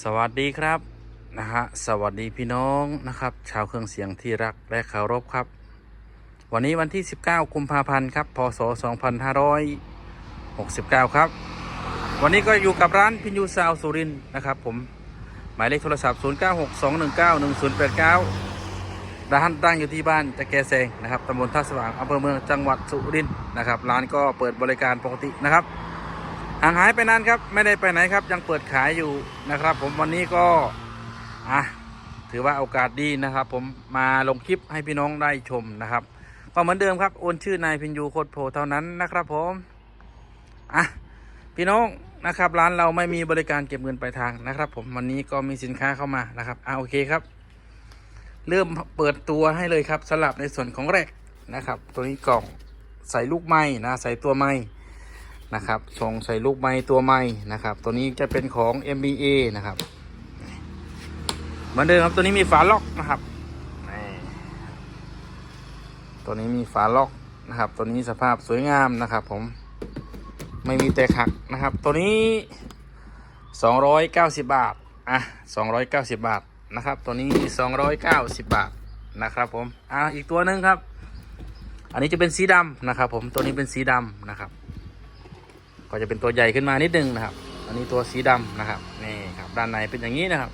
สวัสดีครับนะฮะสวัสดีพี่น้องนะครับ ชาวเครื่องเสียงที่รักและเคารพครับ วันนี้วันที่ 19 กุมภาพันธ์ครับพศ 2569 ครับ วันนี้ก็อยู่กับร้านพินยูซาวสุรินนะครับ ผมหมายเลขโทรศัพท์ 0962191089 ร้านตั้งอยู่ที่บ้านจะแกแซงนะครับตำบลท่าสว่างอำเภอเมืองจังหวัดสุรินนะครับ ร้านก็เปิดบริการปกตินะครับ ห่างหายไปนานครับ ไม่ได้ไปไหนครับ ยังเปิดขายอยู่นะครับ ผมวันนี้ก็อะถือว่าโอกาสดีนะครับ ผมมาลงคลิปให้พี่น้องได้ชมนะครับ ก็เหมือนเดิมครับโอนชื่อนายพินยูโคตรโพเท่านั้นนะครับ ผมอะพี่น้องนะครับ ร้านเราไม่มีบริการเก็บเงินปลายทางนะครับ ผมวันนี้ก็มีสินค้าเข้ามานะครับอะโอเคครับ เริ่มเปิดตัวให้เลยครับสลับในส่วนของแรกนะครับ ตัวนี้กล่องใส่ลูกไม้นะใส่ตัวไม้ นะครับส่งใส่ลูกไม้ตัวไม้นะครับ ตัวนี้จะเป็นของ MBA นะครับเหมือนเดิมครับตัวนี้มีฝาล็อกนะครับตัวนี้มีฝาล็อกนะครับ ตัวนี้สภาพสวยงามนะครับผมไม่มีแตกหักนะครับ ตัวนี้ 290 บาทอะ290 บาทนะครับ ตัวนี้ 290 บาทนะครับผมอะอีกตัวหนึ่งครับ อันนี้จะเป็นสีดำนะครับ ผมตัวนี้เป็นสีดำนะครับ ก็จะเป็นตัวใหญ่ขึ้นมานิดนึงนะครับ อันนี้ตัวสีดำนะครับนี่ครับด้านในเป็นอย่างนี้นะครับ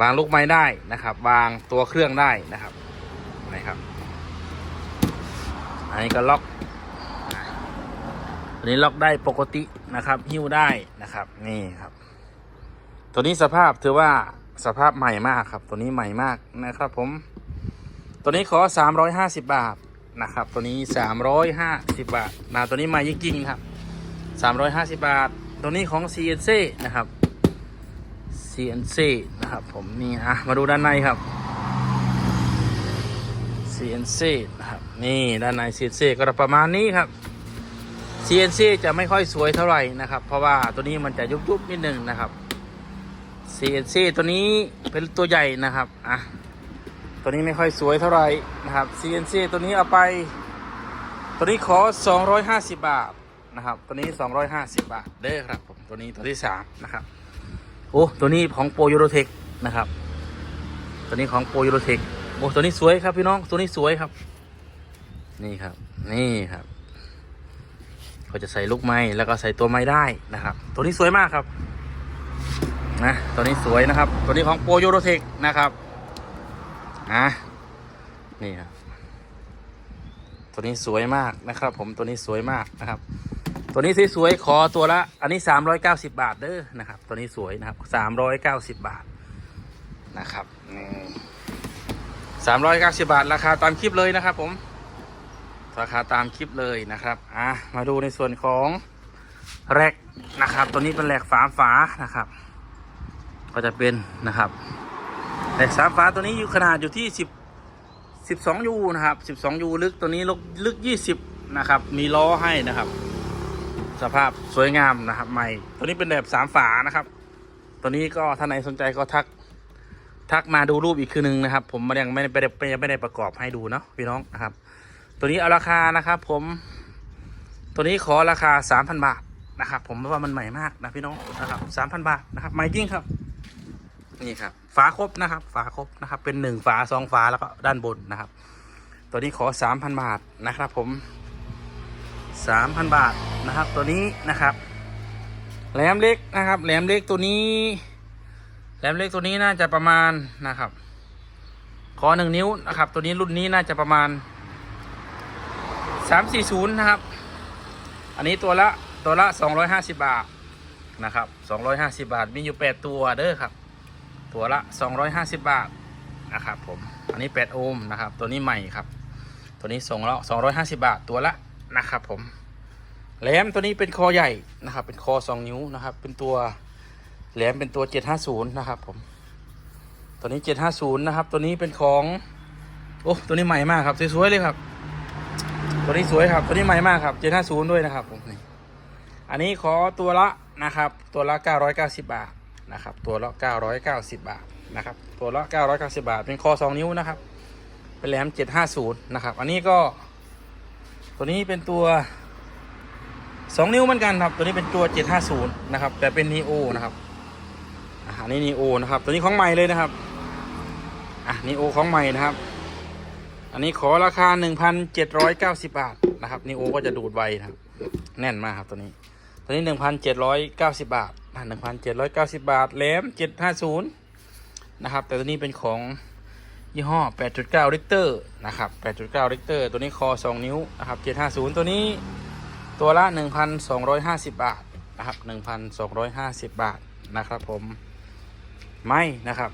วางลูกไม้ได้นะครับ วางตัวเครื่องได้นะครับนี่ครับอันนี้ก็ล็อกอันนี้ล็อกได้ปกตินะครับหิ้วได้นะครับนี่ครับ ตัวนี้สภาพถือว่าสภาพใหม่มากครับ ตัวนี้ใหม่มากนะครับ ผม ตัวนี้ขอ 350 บาทนะครับ ตัวนี้ 350 บาทนะตัวนี้ใหม่จริงๆครับ 350 บาท ตัวนี้ของ CNC นะครับ CNC นะครับ ผมนี่อะมาดูด้านในครับ CNC นะครับ นี่ด้านใน CNC ก็ประมาณนี้ครับ CNC จะไม่ค่อยสวยเท่าไหร่นะครับ เพราะว่าตัวนี้มันจะยุบๆนิดนึงนะครับ CNC ตัวนี้เป็นตัวใหญ่นะครับอะตัวนี้ไม่ค่อยสวยเท่าไหร่นะครับ CNC ตัวนี้เอาไป ตัวนี้ขอ 250 บาท นะครับ ตัวนี้ 250 บาทเด้อครับผมตัวนี้ตัวที่สามนะครับโอ้ตัวนี้ของโปรยูโรเทคนะครับ ตัวนี้ของโปรยูโรเทคโอ้ตัวนี้สวยครับพี่น้องตัวนี้สวยครับ นี่ครับ นี่ครับก็จะใส่ลูกไม้แล้วก็ใส่ตัวไม้ได้นะครับ ตัวนี้สวยมากครับนะตัวนี้สวยนะครับ ตัวนี้ของโปรยูโรเทคนะครับอะนี่ครับตัวนี้สวยมากนะครับ ผมตัวนี้สวยมากนะครับ ตัวนี้สวยๆขอตัวละ อันนี้ 390 บาทเด้อนะครับ ตัวนี้สวยนะครับ 390 บาทนะครับสามร้อยเก้าสิบาท ราคาตามคลิปเลยนะครับ ผม ราคาตามคลิปเลยนะครับอะมาดูในส่วนของแรกนะครับ ตัวนี้เป็นแรกฝาฝานะครับ ก็จะเป็นนะครับแหลกสามฟ้าตัวนี้อยู่ขนาดอยู่ที่สิบสิบสองยูนะครับสิบสองยูลึกตัวนี้ลึกลึกยี่สิบนะครับ มีล้อให้นะครับ สภาพสวยงามนะครับ ใหม่ ตัวนี้เป็นแบบสามฝานะครับ ตัวนี้ก็ท่านไหนสนใจก็ทัก ทักมาดูรูปอีกคืนนึงนะครับ ผมยังไม่ได้ไม่ได้ไม่ได้ประกอบให้ดูเนาะพี่น้องนะครับ ตัวนี้เอาราคานะครับ ผม ตัวนี้ขอราคาสามพันบาทนะครับ ผมเพราะว่ามันใหม่มากนะพี่น้องนะครับสามพันบาทนะครับใหม่จริงครับนี่ครับฝาครบนะครับ ฝาครบนะครับ เป็นหนึ่งฝาสองฝาแล้วก็ด้านบนนะครับ ตัวนี้ขอสามพันบาทนะครับ ผม สามพันบาทนะครับตัวนี้นะครับแหลมเล็กนะครับ แหลมเล็กตัวนี้ แหลมเล็กตัวนี้น่าจะประมาณนะครับ ขอหนึ่งนิ้วนะครับ ตัวนี้รุ่นนี้น่าจะประมาณสามสี่ศูนย์นะครับ อันนี้ตัวละตัวละสองร้อยห้าสิบบาทนะครับสองร้อยห้าสิบาทมีอยู่แปดตัวเด้อครับ ตัวละ 250 บาทนะครับผม อันนี้ 8 โอห์มนะครับ ตัวนี้ใหม่ครับ ตัวนี้ส่งแล้ว250 บาทตัวละ นะครับผมแหลมตัวนี้เป็นคอใหญ่นะครับ เป็นคอ2นิ้วนะครับ เป็นตัวแหลมเป็นตัว750นะครับ ผม ตัวนี้750นะครับ ตัวนี้เป็นของ โอ้ตัวนี้ใหม่มากครับสวยๆเลยครับ ตัวนี้สวยครับ ตัวนี้ใหม่มากครับ750ด้วยนะครับ ผมนี่อันนี้ขอตัวละนะครับ ตัวละ990บาทนะครับ ตัวละ990บาทนะครับ ตัวละ990บาท เป็นคอ2นิ้วนะครับ เป็นแหลม750นะครับ อันนี้ก็ ตัวนี้เป็นตัว 2 นิ้วเหมือนกันครับ ตัวนี้เป็นตัว 750 นะครับ แต่เป็นนีโอนะครับอันนี้นีโอนะครับ ตัวนี้ของใหม่เลยนะครับอะนีโอของใหม่นะครับ อันนี้ขอราคา 1,790 บาทนะครับนีโอก็จะดูดไวนะครับ แน่นมากครับตัวนี้ ตัวนี้ 1,790 บาทอะ1,790 บาทแหลม750 นะครับ แต่ตัวนี้เป็นของ ยี่ห้อ 8.9 ลิตรนะครับ 8.9 ลิตรตัวนี้คอ 2 นิ้วนะครับ 750 ตัวนี้ตัวละ 1,250 บาทนะครับ 1,250 บาทนะครับผม ไม่นะครับ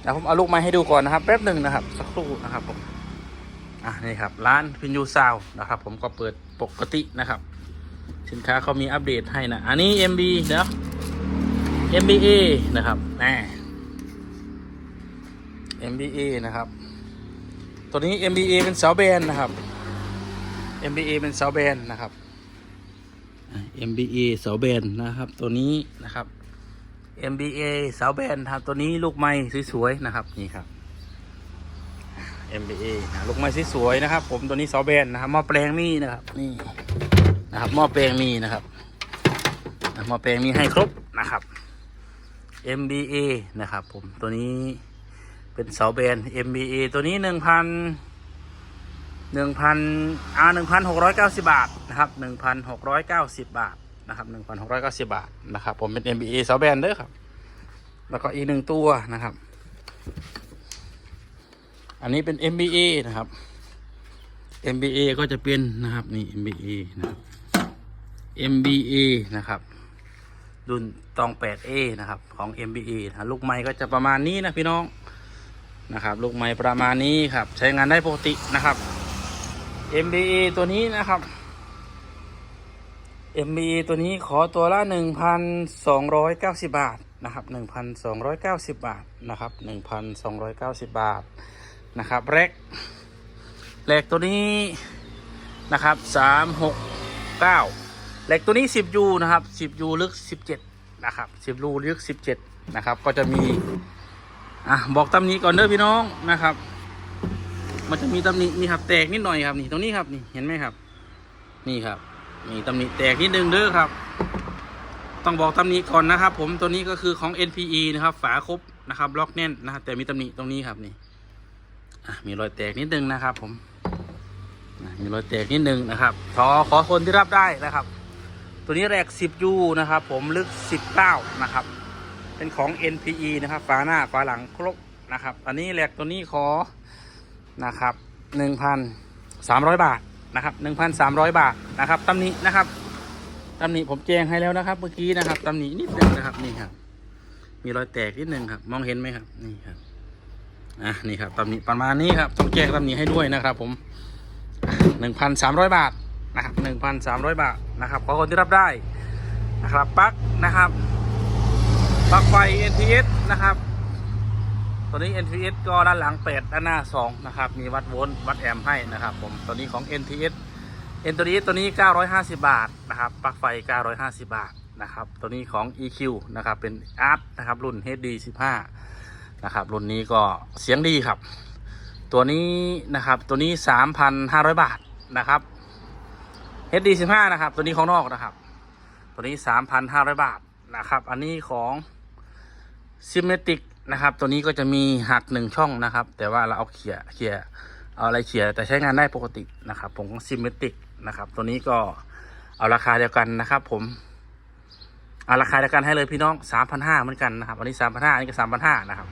เดี๋ยวผมเอาลูกไม้ให้ดูก่อนนะครับแป๊บหนึ่งนะครับ สักครู่นะครับผมอะนี่ครับร้านพินยูซาวนะครับ ผมก็เปิดปกตินะครับ สินค้าเขามีอัปเดตให้นะ อันนี้ MB เนาะ MBA นะครับแน่ MBA นะครับ ตัวนี้ MBA เป็นเสาแบนนะครับ MBA เป็นเสาแบนนะครับอะ MBA เสาแบนนะครับ ตัวนี้นะครับ MBA เสาแบนครับตัวนี้ลูกไม้สวยๆนะครับนี่ครับ MBA นะลูกไม้สวยๆนะครับ ผมตัวนี้เสาแบนนะครับหม้อแปลงมีนะครับนี่นะครับหม้อแปลงมีนะครับอะหม้อแปลงมีให้ครบนะครับ MBA นะครับ ผมตัวนี้ เป็นเสาแบน MBA ตัวนี้หนึ่งพันหนึ่งพันอ่าหนึ่งพันหกร้อยเก้าสิบาทนะครับหนึ่งพันหกร้อยเก้าสิบบาทนะครับหนึ่งพันหกร้อยเก้าสิบาทนะครับ ผมเป็น MBA เสาแบนเด้อครับ แล้วก็อีกหนึ่งตัวนะครับ อันนี้เป็น MBA นะครับ MBA ก็จะเป็นนะครับนี่ MBA นะครับ MBA นะครับรุ่นตอง 8A นะครับ ของ MBA นะลูกไม้ก็จะประมาณนี้นะพี่น้อง นะครับ ลูกไม้ประมาณนี้ครับ ใช้งานได้ปกตินะครับ MBA ตัวนี้นะครับ MBA ตัวนี้ขอตัวละ 1,290 บาทนะครับ 1,290 บาทนะครับ 1,290 บาทนะครับแรกแรกตัวนี้นะครับ 369แรกตัวนี้ 10U นะครับ 10U ลึก 17นะครับ 10U ลึก 17นะครับ ก็จะมี อะบอกตำหนี้ก่อนเด้อพี่น้องนะครับ มันจะมีตำหนินี่ครับแตกนิดหน่อยครับนี่ตรงนี้ครับนี่เห็นไหมครับ นี่ครับมีตำหนิแตกนิดนึงเด้อครับ ต้องบอกตำหนิก่อนนะครับ ผมตัวนี้ก็คือของ NPE นะครับ ฝาครบนะครับล็อกแน่นนะครับแต่มีตำหนิตรงนี้ครับนี่อะมีรอยแตกนิดนึงนะครับ ผมมีรอยแตกนิดนึงนะครับขอขอคนที่รับได้นะครับ ตัวนี้แรก 10U นะครับ ผมลึก 19 นะครับ เป็นของ NPE นะครับ ฝาหน้าฝาหลังครบนะครับ อันนี้แรกตัวนี้ขอนะครับหนึ่งพันสามร้อยบาทนะครับหนึ่งพันสามร้อยบาทนะครับตำหนินะครับตำหนิผมแจ้งให้แล้วนะครับ เมื่อกี้นะครับตำหนินิดนึงนะครับนี่ครับ มีรอยแตกนิดนึงครับ มองเห็นไหมครับ นี่ครับอะนี่ครับตำหนิประมาณนี้ครับต้องแจ้งตำหนิให้ด้วยนะครับ ผมหนึ่งพันสามร้อยบาทนะครับหนึ่งพันสามร้อยบาทนะครับขอคนที่รับได้นะครับปักนะครับ ปลั๊กไฟ NTS นะครับ ตัวนี้ NTS ก็ด้านหลัง 8 ด้านหน้า 2 นะครับ มีวัดโวลต์วัดแอมป์ให้นะครับผม ตัวนี้ของ NTS NTS ตัวนี้ 950 บาทนะครับปลั๊กไฟ 950 บาทนะครับ ตัวนี้ของ EQ นะครับ เป็น Art นะครับ รุ่น HD 15 นะครับ รุ่นนี้ก็เสียงดีครับ ตัวนี้นะครับ ตัวนี้ 3,500 บาทนะครับ HD 15 นะครับ ตัวนี้ของนอกนะครับ ตัวนี้ 3,500 บาทนะครับ อันนี้ของ Symmetric นะครับ ตัวนี้ก็จะมีหักหนึ่งช่องนะครับ แต่ว่าเราเอาเขี่ยเขี่ยเอาอะไรเขี่ยแต่ใช้งานได้ปกตินะครับ ผมของซิมเมติกนะครับ ตัวนี้ก็เอาราคาเดียวกันนะครับ ผมเอาราคาเดียวกันให้เลยพี่น้องสามพันห้าเหมือนกันนะครับอันนี้สามพันห้าอันนี้ก็สามพันห้านะครับ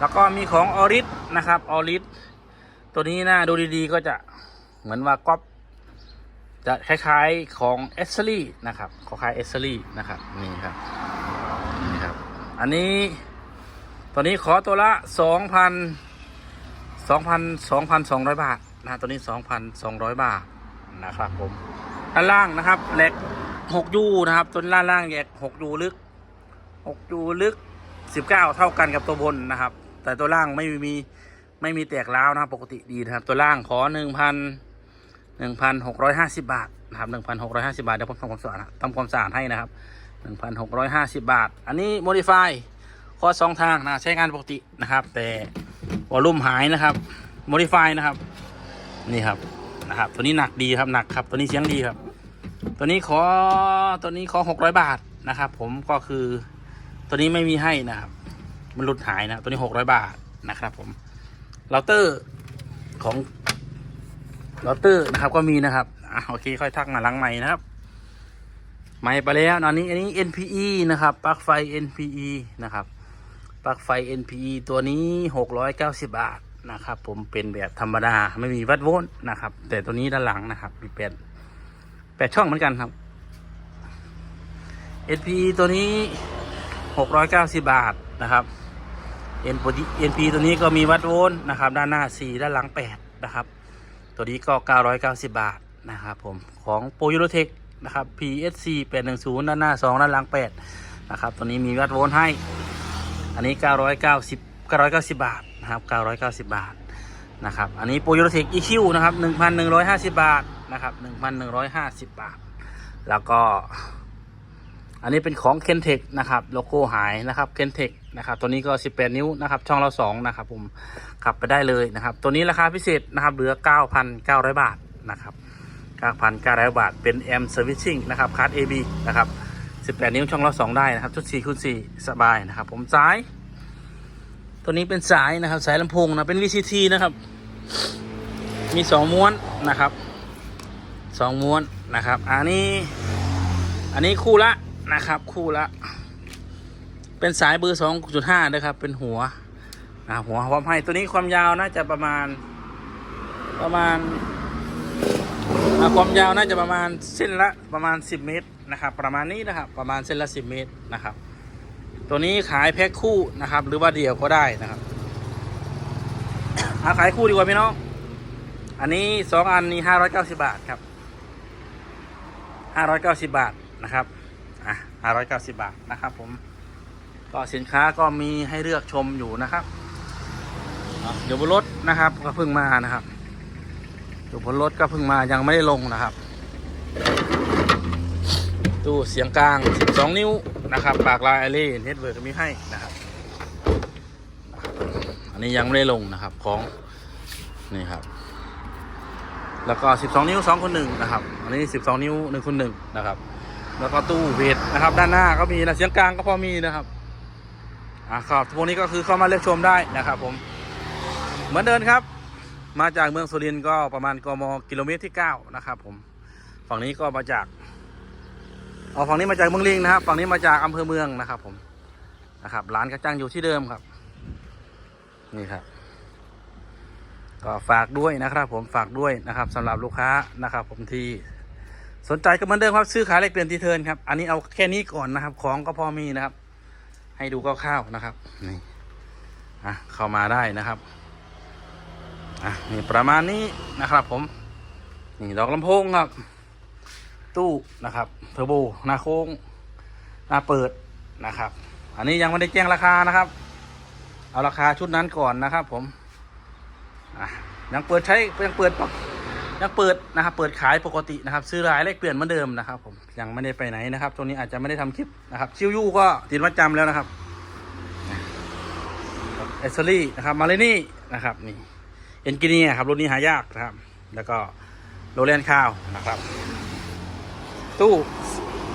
แล้วก็มีของออริสนะครับออริสตัวนี้นะดูดีๆก็จะเหมือนว่าก๊อปจะคล้ายๆของเอสเซอรี่นะครับคล้ายๆเอสเซอรี่นะครับนี่ครับ อันนี้ตัวนี้ขอตัวละสองพันสองพันสองพันสองร้อยบาทนะตัวนี้สองพันสองร้อยบาทนะครับผมด้านล่างนะครับเหล็กหกยูนะครับตัวด้านล่างแยกหกยูลึกหกยูลึกสิบเก้าเท่ากันกับตัวบนนะครับ แต่ตัวล่างไม่มีไม่มีแตกร้าวนะครับปกติดีนะครับ ตัวล่างขอหนึ่งพันหนึ่งพันหกร้อยห้าสิบบาทนะครับหนึ่งพันหกร้อยห้าสิบาทเดี๋ยวผมทำความสะอาดทำความสะอาดให้นะครับ หนึ่งพันหกร้อยห้าสิบบาท อันนี้โมดิฟายข้อสองทางนะใช้งานปกตินะครับ แต่วอลลุ่มหายนะครับ modify นะครับ นี่ครับนะครับ ตัวนี้หนักดีครับหนักครับ ตัวนี้เสียงดีครับ ตัวนี้ขอตัวนี้ขอหกร้อยบาทนะครับ ผมก็คือตัวนี้ไม่มีให้นะครับ มันหลุดหายนะ ตัวนี้หกร้อยบาทนะครับ ผมเราเตอร์ของเราเตอร์นะครับก็มีนะครับอะโอเคค่อยทักมาหลังใหม่นะครับ ใหม่ไปแล้วอันนี้อันนี้ NPE นะครับปลั๊กไฟ NPE นะครับปลั๊กไฟ NPE ตัวนี้หกร้อยเก้าสิบาทนะครับ ผมเป็นแบบธรรมดาไม่มีวัดโวลต์นะครับ แต่ตัวนี้ด้านหลังนะครับมีแปดแปดช่องเหมือนกันครับ NPE ตัวนี้ 690 บาทนะครับ NPE ตัวนี้ก็มีวัดโวลต์นะครับ ด้านหน้า 4 ด้านหลัง 8 นะครับ ตัวนี้ก็ 990 บาทนะครับผมของโปรยูโรเทค นะครับ PSC 810ด้านหน้า 2 ด้านหลัง 8 นะครับ ตัวนี้มีวัดโวลต์ให้ อันนี้ 990 990 บาทนะครับ990 บาทนะครับ อันนี้โปรยูโรเทค EQ นะครับ 1,150 บาทนะครับ 1,150 บาท แล้วก็ อันนี้เป็นของ Kentech นะครับ โลโก้หายนะครับ Kentech นะครับ ตัวนี้ก็ 18 นิ้วนะครับ ช่องเรา2นะครับผมขับไปได้เลยนะครับ ตัวนี้ราคาพิเศษนะครับ เหลือ 9,900 บาทนะครับ 9,900 บาท เป็น M Servicing นะครับคาร์ด AB นะครับ 18 นิ้วช่องเรา2ได้นะครับ ชุด4คูณ4สบายนะครับ ผมสาย ตัวนี้เป็นสายนะครับ สายลำโพงนะ เป็น VCT นะครับ มี 2 ม้วนนะครับ 2 ม้วนนะครับ อันนี้ อันนี้คู่ละนะครับ คู่ละ เป็นสายเบอร์สองจุดห้านะครับ เป็นหัวนะหัวพร้อมให้ตัวนี้ความยาวน่าจะประมาณประมาณ ความยาวน่าจะประมาณเส้นละประมาณสิบเมตรนะครับประมาณนี้นะครับประมาณเส้นละสิบเมตรนะครับ ตัวนี้ขายแพ็คคู่นะครับ หรือว่าเดี่ยวก็ได้นะครับเอาขายคู่ดีกว่าพี่น้องอันนี้สองอันนี้ห้าร้อยเก้าสิบาทครับห้าร้อยเก้าสิบาทนะครับอะห้าร้อยเก้าสิบาทนะครับผมก็สินค้าก็มีให้เลือกชมอยู่นะครับ เดี๋ยวบนรถนะครับก็เพิ่งมานะครับ อยู่บนรถก็เพิ่งมายังไม่ได้ลงนะครับ ตู้เสียงกลาง 12 นิ้วนะครับ ปากลายไอเล่เน็ตเวิร์กมีให้นะครับ อันนี้ยังไม่ได้ลงนะครับของนี่ครับ แล้วก็ 12 นิ้ว2คน1นะครับ อันนี้ 12 นิ้ว1คน1นะครับ แล้วก็ตู้เวทนะครับ ด้านหน้าก็มีนะเสียงกลางก็พอมีนะครับอ่าครับพวกนี้ก็คือเข้ามาเลือกชมได้นะครับ ผม เหมือนเดินครับ มาจากเมืองสุรินทร์ก็ประมาณกมกิโลเมตรที่ 9 นะครับผม ฝั่งนี้ก็มาจากเอาฝั่งนี้มาจากเมืองลิงนะครับ ฝั่งนี้มาจากอำเภอเมืองนะครับ ผมนะครับร้านกระจังอยู่ที่เดิมครับ นี่ครับ ก็ฝากด้วยนะครับ ผมฝากด้วยนะครับสำหรับลูกค้านะครับ ผมที่สนใจก็เหมือนเดิมครับซื้อขายเลขเปลี่ยนที่เทินครับ อันนี้เอาแค่นี้ก่อนนะครับ ของก็พอมีนะครับ ให้ดูคร่าวๆนะครับนี่อะเข้ามาได้นะครับ อะนี่ประมาณนี้นะครับผม นี่ดอกลำโพงครับ ตู้นะครับเทอร์โบหน้าโค้งหน้าเปิดนะครับ อันนี้ยังไม่ได้แจ้งราคานะครับ เอาราคาชุดนั้นก่อนนะครับ ผมอะยังเปิดใช้ยังเปิดปยังเปิดนะครับ เปิดขายปกตินะครับ ซื้อรายเลขเปลี่ยนเหมือนเดิมนะครับ ผมยังไม่ได้ไปไหนนะครับช่วงนี้อาจจะไม่ได้ทำคลิปนะครับ ชิวยูก็ติดวัดจำแล้วนะครับเอสซอรี่นะครับมาเลยนี่นะครับนี่ เอนกิเนียครับรุ่นนี้หายากนะครับ แล้วก็โรแลนข้าวนะครับ ตู้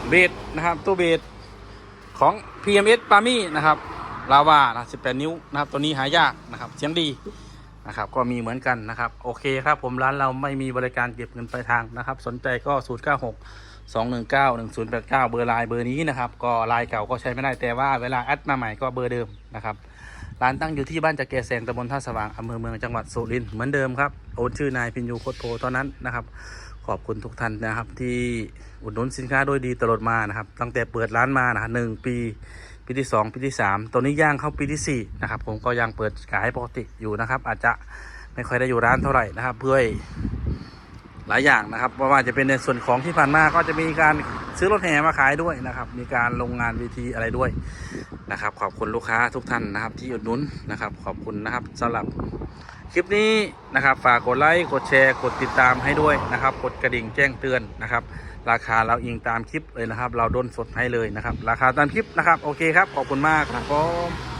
เบสนะครับ ตู้เบสของ PMS ปามี่นะครับลาวานะ18 นิ้วนะครับ ตัวนี้หายากนะครับ เสียงดีนะครับ ก็มีเหมือนกันนะครับ โอเคครับผมร้านเราไม่มีบริการเก็บเงินปลายทางนะครับ สนใจก็ 0 9 6 2 1 9 1 0 8 9 เบอร์ไลน์เบอร์นี้นะครับ ก็ไลน์เก่าก็ใช้ไม่ได้แต่ว่าเวลาแอดมาใหม่ก็เบอร์เดิมนะครับ ร้านตั้งอยู่ที่บ้านจักรแกแสงตำบลท่าสว่างอำเภอเมืองจังหวัดสุรินทร์เหมือนเดิมครับโอนชื่อนายพินยูโคตรโพเท่านั้นนะครับ ขอบคุณทุกท่านนะครับ ที่อุดหนุนสินค้าโดยดีตลอดมานะครับ ตั้งแต่เปิดร้านมานะครับหนึ่งปีปีที่ 2 ปีที่ 3ตัวนี้ย่างเข้าปีที่4นะครับผมก็ยังเปิดขายปกติอยู่นะครับ อาจจะไม่ค่อยได้อยู่ร้านเท่าไหร่นะครับ เพื่อหลายอย่างนะครับเพระว่าจะเป็นในส่วนของที่ผ่านมาก็จะมีการซื้อรถแห่มาขายด้วยนะครับ มีการลงงานวีทีอะไรด้วย นะครับ ขอบคุณลูกค้าทุกท่านนะครับ ที่อุดหนุนนะครับ ขอบคุณนะครับสำหรับคลิปนี้นะครับฝากกดไลค์กดแชร์ กดติดตามให้ด้วยนะครับ กดกระดิ่งแจ้งเตือนนะครับ ราคาเราอิงตามคลิปเลยนะครับ เราด้นสดให้เลยนะครับ ราคาตามคลิปนะครับ โอเคครับ ขอบคุณมากครับผม